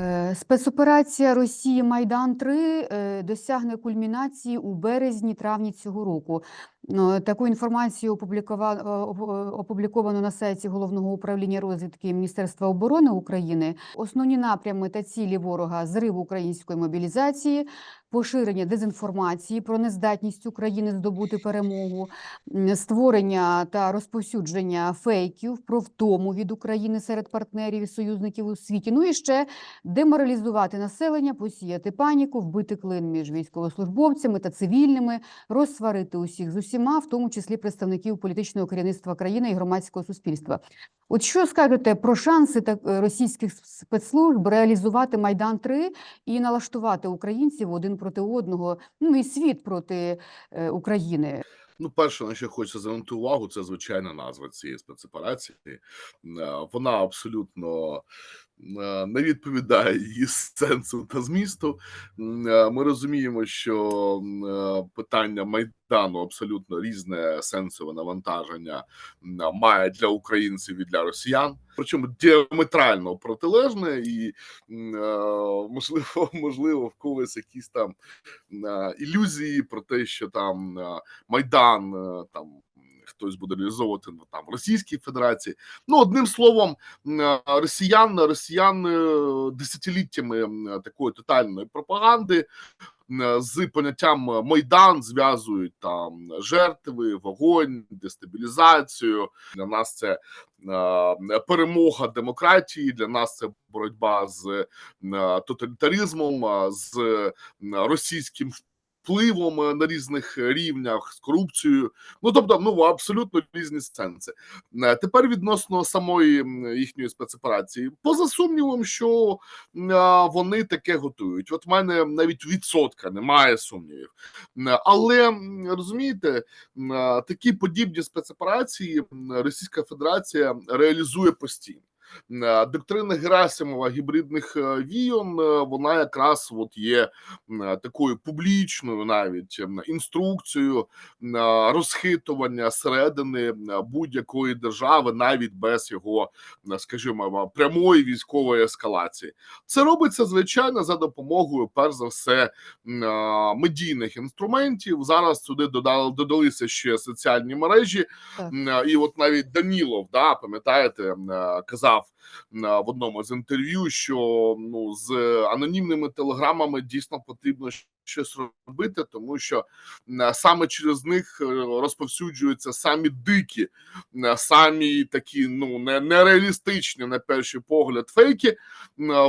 Е, Спецоперація Росії Майдан 3 е, досягне кульмінації у березні-травні цього року. Ну, Таку інформацію е, е, опубліковано на сайті Головного управління розвідки Міністерства оборони України. Основні напрями та цілі ворога зрив української мобілізації, поширення дезінформації про нездатність України здобути перемогу, створення та розповсюдження фейків про втому від України серед партнерів і союзників у світі. Ну і ще деморалізувати населення, посіяти паніку, вбити клин між військовослужбовцями та цивільними, розсварити усіх з усіма, в тому числі представників політичного керівництва країни і громадського суспільства. От що скажете про шанси так, е, російських спецслужб реалізувати Майдан 3 і налаштувати українців один проти одного, ну і світ проти е, України? Ну, перше, на що хочу звернути увагу, це звичайна назва цієї спецоперації. Е, Вона абсолютно не відповідає її сенсу та змісту. Е, Ми розуміємо, що е, питання майдану абсолютно різне сенсове навантаження має для українців і для росіян. Причому діаметрально протилежне, і е, можливо, можливо, в когось якісь там е, ілюзії про те, що там е, майдан е, там. Хтось буде реалізовувати ну, там в Російській Федерації. Ну одним словом, е, росіян, росіян е, десятиліттями такої тотальної пропаганди з поняттям майдан зв'язують там жертви, вогонь, дестабілізацію. Для нас це е, перемога демократії. Для нас це боротьба з е, тоталітаризмом, з е, російським впливом е, на різних рівнях, з корупцією. Ну тобто, ну абсолютно різні сенси. Е, Тепер відносно самої їхньої спецоперації, поза сумнівом, що вони таке готують. От в мене навіть відсотка немає сумнівів. Але розумієте, такі подібні спецоперації Російська Федерація реалізує постійно. М, Доктрина Герасимова гібридних е, війн, е, вона якраз от є такою публічною навіть інструкцією розхитування середини будь-якої держави, навіть без його, скажімо, прямої військової ескалації. Це робиться звичайно за допомогою, перш за все, медійних інструментів. Зараз туди додали додалися ще соціальні мережі, Так. І от навіть Данілов, да, пам'ятаєте, казав м, а, в одному з інтерв'ю, що ну з анонімними телеграмами дійсно потрібно щось робити, тому що саме через них е, розповсюджуються самі дикі, самі такі ну не нереалістичні на перший погляд фейки.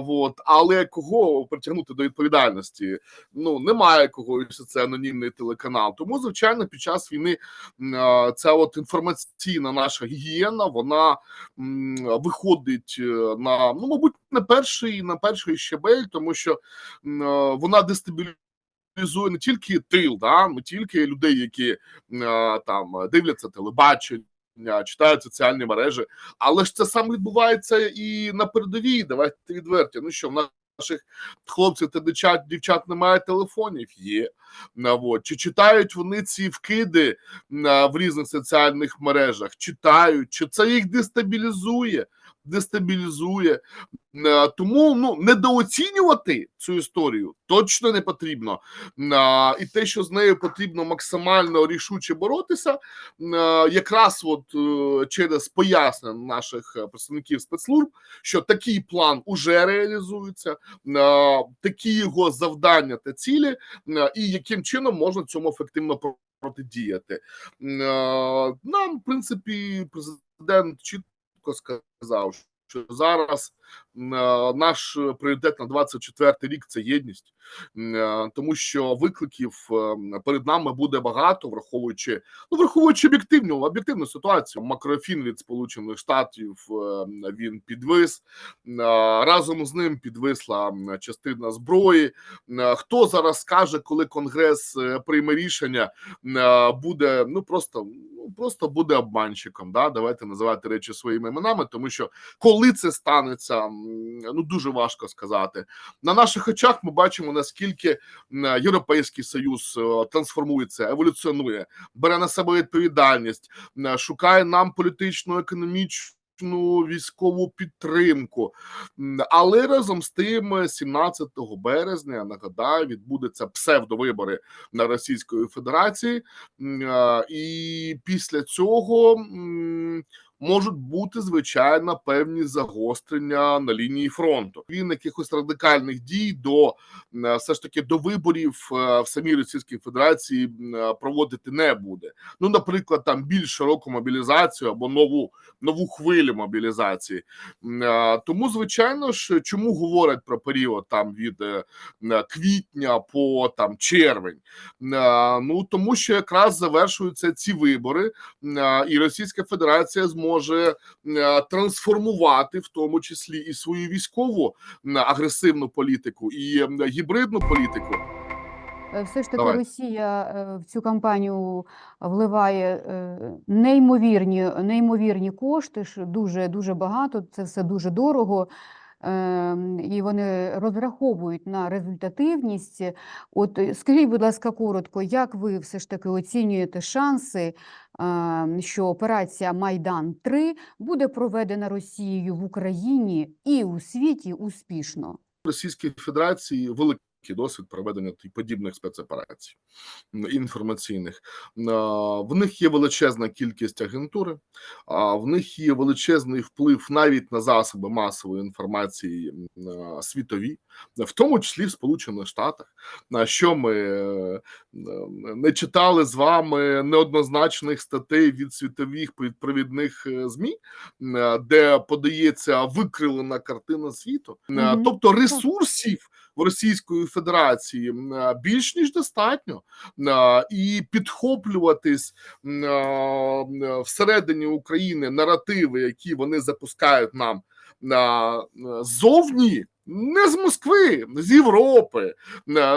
Вот, але кого притягнути до відповідальності? Ну немає кого, якщо це анонімний телеканал. Тому, звичайно, під час війни ця от інформаційна наша гігієна, вона виходить е, на ну, мабуть, на перший на перший щебель, тому що е, вона дестабілізує не тільки тил, да, не тільки людей, які там дивляться телебачення. Читають соціальні мережі, але ж це саме відбувається і на передовій. Давайте відверті. Ну що в наших хлопців та дівчат, дівчат немає телефонів? Є На, от. чи читають вони ці вкиди в різних соціальних мережах? Читають, чи це їх дестабілізує? Дестабілізує. Е, Тому ну недооцінювати цю історію точно не потрібно. І те, що з нею потрібно максимально рішуче боротися, е, якраз от е, через пояснення наших е, представників спецслужб, що такий план уже реалізується, е, такі його завдання та цілі, е, і яким чином можна цьому ефективно протидіяти. Е, Нам, в принципі, президент чітко сказав, що зараз е, наш пріоритет на 24 рік це єдність, е, тому що викликів е, перед нами буде багато, враховуючи ну враховуючи об'єктивну об'єктивну ситуацію. Макрофін від Сполучених Штатів він підвис разом з ним підвисла частина зброї. Хто зараз скаже, коли Конгрес прийме рішення, буде ну просто ну просто буде обманщиком. Да? Давайте називати речі своїми іменами, тому що коли це станеться, ну дуже важко сказати. На наших очах ми бачимо наскільки Європейський Союз е, трансформується, еволюціонує, бере на себе відповідальність, шукає нам політичну економічну. військову підтримку. Але разом з тим, 17 березня, нагадаю, відбудеться псевдовибори на Російської Федерації, і після цього можуть бути звичайно певні загострення на лінії фронту. Він якихось радикальних дій до е, все ж таки до виборів е, в самій Російській Федерації е, проводити не буде. Ну, наприклад, там більш широку мобілізацію або нову нову хвилю мобілізації. Тому, звичайно ж, чому говорять про період там від квітня по там червень? Ну тому що якраз завершуються ці вибори, і Російська Федерація зможе е, трансформувати в тому числі і свою військову агресивну політику і гібридну політику. Е, Все ж таки Давай. Росія е, в цю кампанію вливає неймовірні, неймовірні кошти, ж дуже, дуже багато, це все дуже дорого. Ем, І вони розраховують на результативність. От е, скажіть, будь ласка, коротко, як ви все ж таки оцінюєте шанси, ем, що операція Майдан 3 буде проведена Росією в Україні і у світі успішно? Російській Федерації великий досвід проведення подібних спецоперацій інформаційних. В них є величезна кількість агентури, в них є величезний вплив навіть на засоби масової інформації світові, в тому числі в Сполучених Штатах. На що ми е, не читали з вами неоднозначних статей від світових провідних е, змі, де подається викривлена картина світу. Тобто ресурсів в Російської Федерації е, більш ніж достатньо, Е, і підхоплюватись е, всередині України наративи, які вони запускають нам на зовні. Не з Москви, з Європи,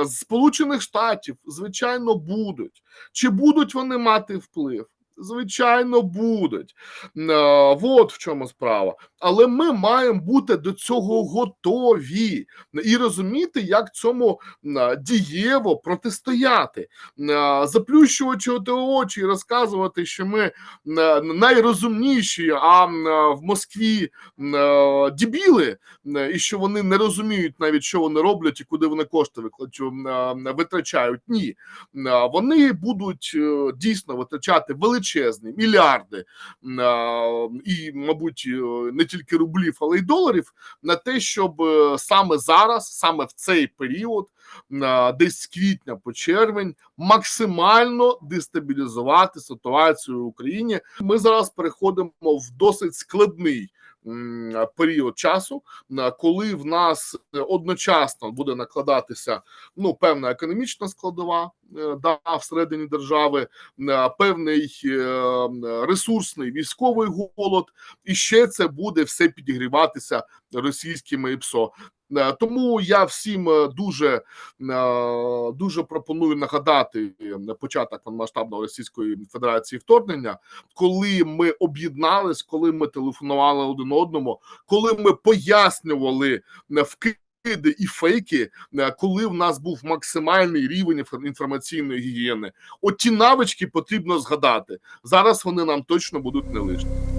з Сполучених Штатів, звичайно, будуть. Чи будуть вони мати вплив? Звичайно, будуть. Вот в чому справа. Але ми маємо бути до цього готові і розуміти, як цьому дієво протистояти, заплющувати очі і розказувати, що ми найрозумніші, а в Москві е, і що вони не розуміють навіть, що вони роблять і куди вони кошти витрачають. Ні, вони будуть е, дійсно витрачати величезні мільярди і, мабуть, е, не тільки рублів, але й доларів на те, щоб е, саме зараз, саме в цей період, е, десь з квітня по червень, максимально дестабілізувати ситуацію в Україні. Ми зараз переходимо в досить складний. М, Період часу, е, коли в нас е, одночасно буде накладатися ну певна економічна складова е, да, всередині держави, е, певний е, ресурсний військовий голод, і ще це буде все підігріватися російськими ІПСО. Е, Тому я всім е, дуже е, дуже пропоную нагадати початок масштабного Російської Федерації вторгнення, коли ми об'єднались, коли ми телефонували один одному, коли ми пояснювали е, вкиди і фейки, коли в нас був максимальний рівень інфо- інформаційної гігієни. От ті навички потрібно згадати. Зараз вони нам точно будуть не лишні.